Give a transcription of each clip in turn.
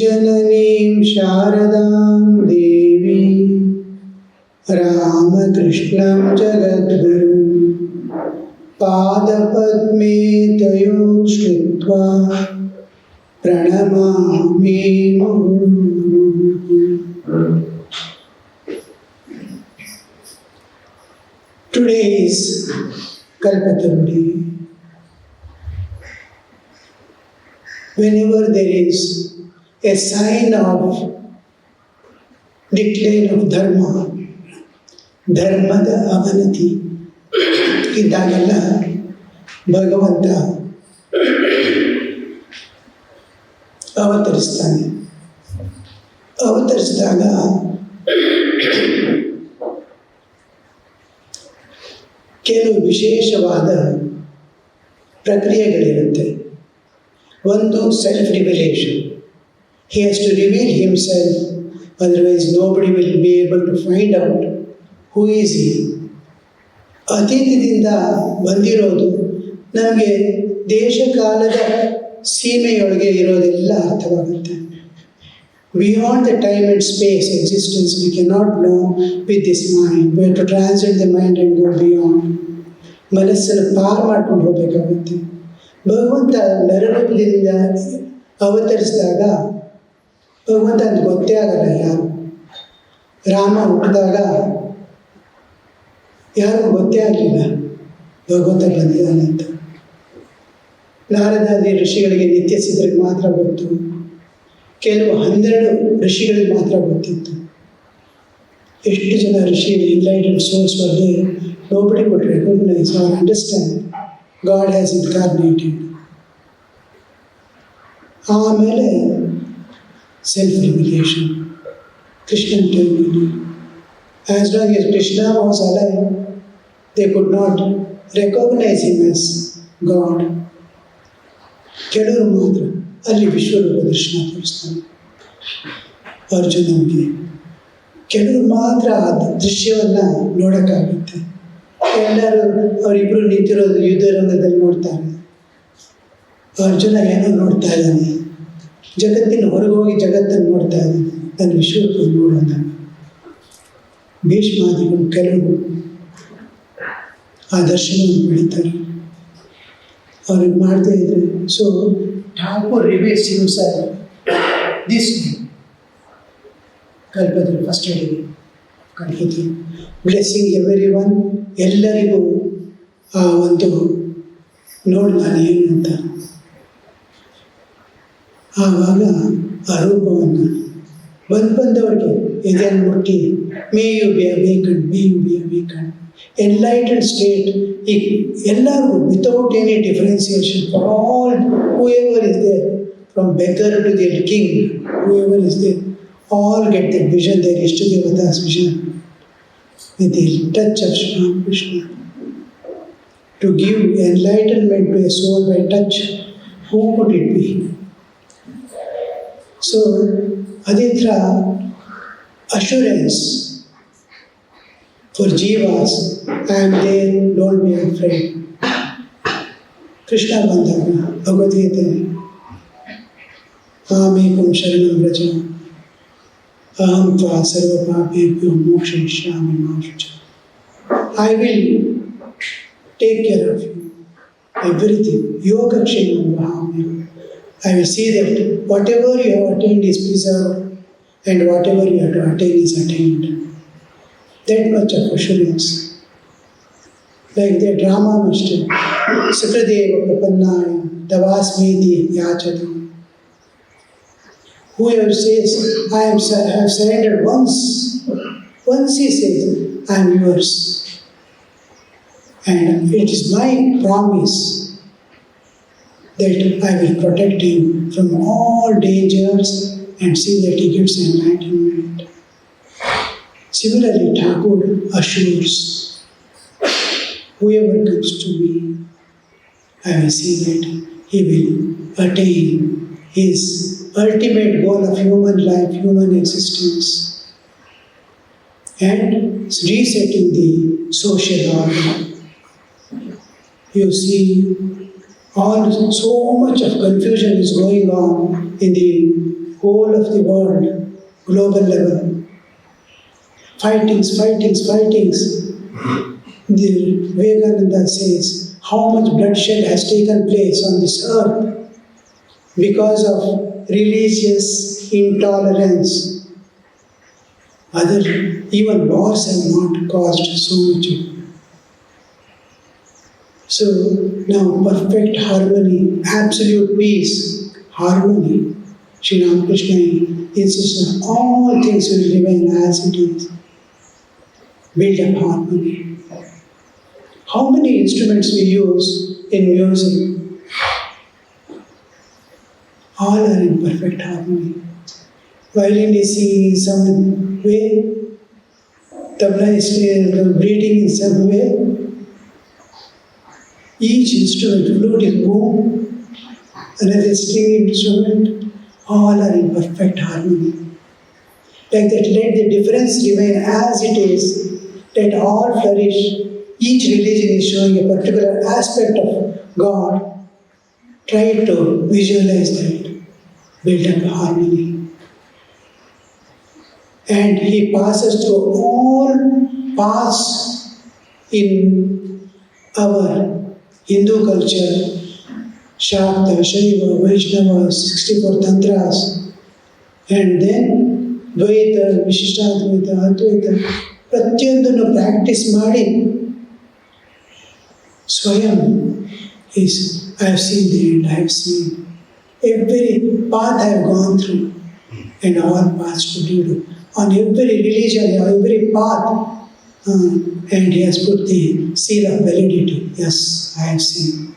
जननीं शारदां देवी रामकृष्णं जगद्गुरुं पादपद्मे तयो श्रुत्वा प्रणमामि Today is Kalpatarudi. Whenever there is a sign of decline of dharma, ಧರ್ಮದ ಅವನತಿ ಇದ್ದಾಗೆಲ್ಲ ಭಗವಂತ ಅವತರಿಸ್ತಾನೆ ಅವತರಿಸಿದಾಗ ಕೆಲವು ವಿಶೇಷವಾದ ಪ್ರಕ್ರಿಯೆಗಳಿರುತ್ತೆ. ಒಂದು self revelation he has to reveal himself otherwise nobody will be able to find out who is he ಅತೀತದಿಂದ ಬಂದಿರೋದು ನಮಗೆ ದೇಶಕಾಲದ ಸೀಮೆಯೊಳಗೆ ಇರೋದೆಲ್ಲ ಅರ್ಥವಾಗುತ್ತೆ. Beyond the time and space existence, we cannot know with this mind. We have to transit the mind and go beyond. ಮನಸ್ಸನ್ನು ಪಾರ್ ಮಾಡ್ಕೊಂಡು ಹೋಗಬೇಕಾಗುತ್ತೆ. ಭಗವಂತ ನರರೂಪದಿಂದ ಅವತರಿಸಿದಾಗ ಭಗವಂತ ಅಂತ ಗೊತ್ತೇ ಆಗಲ್ಲ ಯಾರು. ರಾಮ ಹುಟ್ಟಿದಾಗ ಯಾರಿಗೂ ಗೊತ್ತೇ ಆಗಲಿಲ್ಲ. ಭಗವಂತ ಬಂದಿದ್ದಾನೆ ಅಂತ. ನಾರದ ಋಷಿಗಳಿಗೆ ನಿತ್ಯ ಸಿದ್ಧರಿಗೆ ಮಾತ್ರ ಗೊತ್ತು. ಕೆಲವು ಹನ್ನೆರಡು ಋಷಿಗಳಿಗೆ ಮಾತ್ರ ಗೊತ್ತಿತ್ತು ಎಷ್ಟು ಜನ ಋಷಿ ಇನ್ಲೈಟೆಡ್ ಸೋರ್ಸ್ ಬಗ್ಗೆ nobody could recognize or understand God has incarnated. ಆಮೇಲೆ ಸೆಲ್ಫ್ ರಿವಿಲೇಷನ್ ಕೃಷ್ಣನ್ ಟೈಮಲ್ಲಿ as long as Krishna was alive they could not recognise him as God ಕೆಲವರು ಮಾತ್ರ ಅಲ್ಲಿ ವಿಶ್ವರೂಪ ದರ್ಶನ ತೋರಿಸ್ತಾನೆ ಅರ್ಜುನನಿಗೆ ಕೆಲವರು ಮಾತ್ರ ಆ ದೃಶ್ಯವನ್ನು ನೋಡೋಕ್ಕಾಗುತ್ತೆ. ಎಲ್ಲರೂ ಅವರಿಬ್ಬರು ನಿಂತಿರೋದು ಯುದ್ಧರಂಗದಲ್ಲಿ ನೋಡ್ತಾರೆ. ಅರ್ಜುನ ಏನೋ ನೋಡ್ತಾ ಇದ್ದಾನೆ. ಜಗತ್ತಿನ ಹೊರಗೆ ಹೋಗಿ ಜಗತ್ತನ್ನು ನೋಡ್ತಾ ಇದ್ದಾನೆ. ನಾನು ವಿಶ್ವರೂಪ ನೋಡೋಣ. ಭೀಷ್ಮಾದಿಗಳು ಕೆಲವರು ಆ ದರ್ಶನವನ್ನು ಬೆಳೀತಾರೆ ಅವ್ರಿಗೆ ಮಾಡ್ತಾ ಇದ್ರೆ so Thakur reveals himself this Kalpataru first ಹೇಳಿದೆ ಕಲ್ಪದ್ರು ಬ್ಲೆಸ್ಸಿಂಗ್ ಎವರಿ ಒನ್ ಎಲ್ಲರಿಗೂ ಆ ಒಂದು ನೋಡಿ ನಾನು ಏನು ಅಂತ. ಆವಾಗ ಆ ರೂಪವನ್ನು ಬಂದು ಬಂದವರಿಗೆ ಎದೆಯನ್ನು ಮುಟ್ಟಿ May you be awakened, may you be awakened. Enlightened state, if without any differentiation for all, whoever is there, from beggar to the king, whoever is there, all get the vision, They reach to the Vata's vision, with the touch of Sri Krishna. To give enlightenment to a soul by touch, who could it be? So, Aditra, assurance for jivas and then don't be afraid. Krishna బంధం భగవద్గీత ఆమెకం శరణం వ్రజ అహం త్వా సర్వపాపేభ్యో మోక్షయిష్యామి మా శుచ I will take care of you everything యోగక్షేమం వహామి I will see that whatever you have attained is preserved and whatever you have to attain is attained that much of assurance. Like the drama master, Sakadeva Prapannayam, Davasmiti Yachadu. Whoever says, I am, I have surrendered once, once he says, I am yours. And it is my promise that I will protect him from all dangers and see that he gets enlightenment. Similarly, Thakur assures, whoever comes to me, I will see that he will attain his ultimate goal of human life, human existence, and resetting the social order. you see all so much of confusion is going on in the whole of the world, global level. Fightings, fightings, fightings. The Vivekananda says how much bloodshed has taken place on this earth because of religious intolerance. Other even wars have not caused so much. So now perfect harmony, absolute peace, harmony. Sri Ramakrishna insists on all things will remain as it is. Build up harmony. How many instruments we use in music? All are in perfect harmony. Violin is in some way, tabla is uh, breathing in some way. Each instrument, flute is boom, another string instrument, all are in perfect harmony. Like that, let the difference remain as it is, let all flourish. Each religion is showing a particular aspect of God. Try to visualize that, build up harmony. And he passes through all paths in our Hindu culture, Shakta, Shaiva, Vaishnava, 64 Tantras, and then Dvaita, Vishishtadvaita, Advaita, ಪ್ರತಿಯೊಂದನ್ನು practice ಮಾಡಿ ಸ್ವಯಂ is I have seen the end, I have seen every path I have gone through and all paths to do on every religion, every path, uh, and he has put the seal of validity. Yes, I have seen.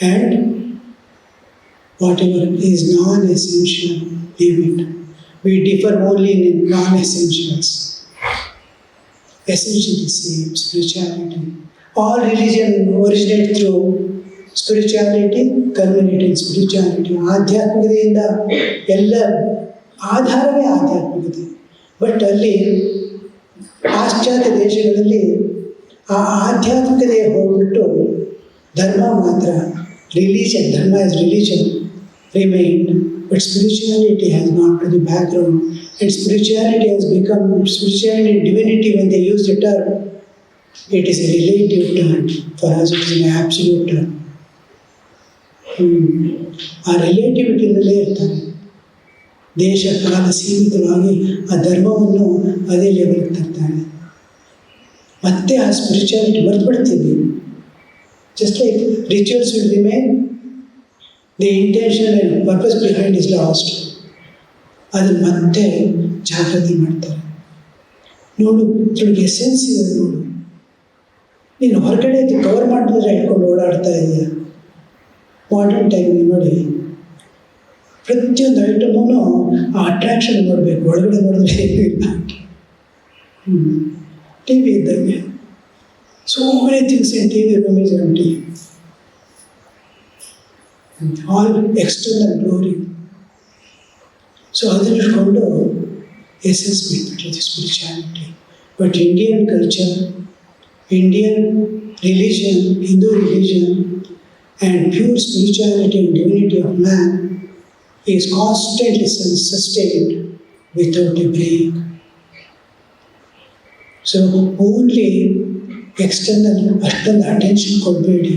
And whatever is non essential, leave it. We differ only in non essentials. Is spirituality. All religion originate through culminate in spirituality. ಆಧ್ಯಾತ್ಮಿಕತೆಯಿಂದ ಎಲ್ಲ ಆಧಾರವೇ ಆಧ್ಯಾತ್ಮಿಕತೆ but ಅಲ್ಲಿ ಪಾಶ್ಚಾತ್ಯ ದೇಶಗಳಲ್ಲಿ ಆ ಆಧ್ಯಾತ್ಮಿಕತೆ ಹೋಗ್ಬಿಟ್ಟು ಧರ್ಮ ಮಾತ್ರ religion dharma is religion remained but spirituality has not to the background and spirituality has become spirituality divinity when they use the term it is A relative term for us it is N absolute term ಆ ರಿಲೇಟಿವಿಟಿಯಿಂದಲೇ ಇರ್ತಾರೆ ದೇಶ ಕಾಲ ಸೀಮಿತವಾಗಿ ಆ ಧರ್ಮವನ್ನು ಅದೇ ಲೆವೆಲ್ಗೆ ತರ್ತಾರೆ ಮತ್ತೆ ಆ spirituality ಮರ್ತ್ಬಿಡ್ತೀವಿ just like rituals will remain the intention and purpose behind is lost ಅದನ್ನು ಮತ್ತೆ ಜಾಗೃತಿ ಮಾಡ್ತಾರೆ. ನೋಡು ನಿಮಗೆ ಎಸೆನ್ಸ್ ಇದೆ ನೋಡು. ನೀನು ಹೊರಗಡೆ ಕವರ್ ಮಾಡಿದ್ರೆ ಇಟ್ಕೊಂಡು ಓಡಾಡ್ತಾ ಇದೆಯಾ. ಮಾಡರ್ನ್ ಟೈಮ್ ನೋಡಿ, ಪ್ರತಿಯೊಂದು ಐಟಮೂ ಆ ಅಟ್ರಾಕ್ಷನ್ ನೋಡಬೇಕು. ಒಳಗಡೆ ನೋಡಿದ್ರೆ ಏನೂ ಇಲ್ಲ ಟಿ ವಿ ಇದ್ದಂಗೆ so many things in T V T all external glory so ಅದನ್ನ ಇಟ್ಕೊಂಡು essence ಬಿಟ್ಬಿಟ್ಟಿದೆ spirituality but Indian culture Indian religion Hindu religion and pure spirituality and divinity of man is constantly sustained without a break. So only external external attention ಕೊಡಬೇಡಿ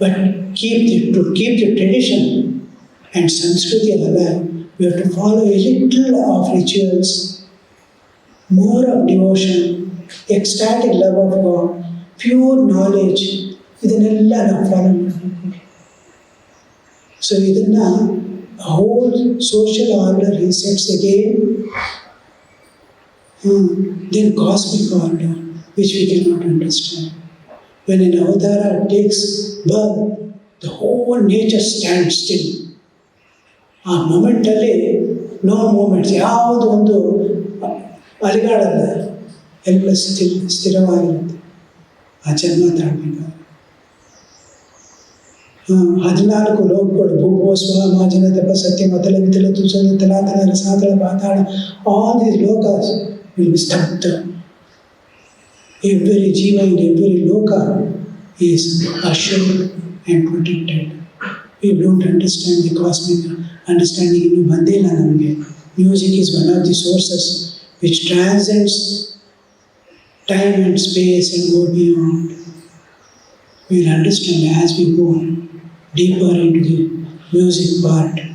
but keep the to keep the tradition and Sanskriti alive, we have to follow a little of rituals, more of devotion, ecstatic love of God, pure knowledge, ಇದನ್ನೆಲ್ಲ ನಾವು follow ಮಾಡಬೇಕು so ಇದನ್ನು hole social order ಈ sets again then cosmic order which we can not understand When an avatara takes birth, the whole nature stand still ಆ ಮೂಮೆಂಟಲ್ಲಿ no moments ಯಾವುದು ಒಂದು ಅಲಿಗಾಡಲ್ಲ. ಎಲ್ಲ ಸ್ಥಿರ ಸ್ಥಿರವಾಗಿರುತ್ತೆ. ಆ ಜನ್ಮ ತಾಳ್ಬೇಕಾದ್ರೆ ಹದಿನಾಲ್ಕು ಲೋಕಗಳು ಭೂಭೋ ಸ್ವ ಮಾಜನ ತಪ ಸತ್ಯ ಮತಲ ವಿತಲ ತುಸಲ Talatala Rasatala Patala all these lokas will be ಸ್ತಬ್ಧ every jiva in every loka is assured and protected. We don't understand the cosmic understanding in Bandela Namge. Music is one of the sources which transcends time and space and go beyond. We will understand as we go deeper into the music part.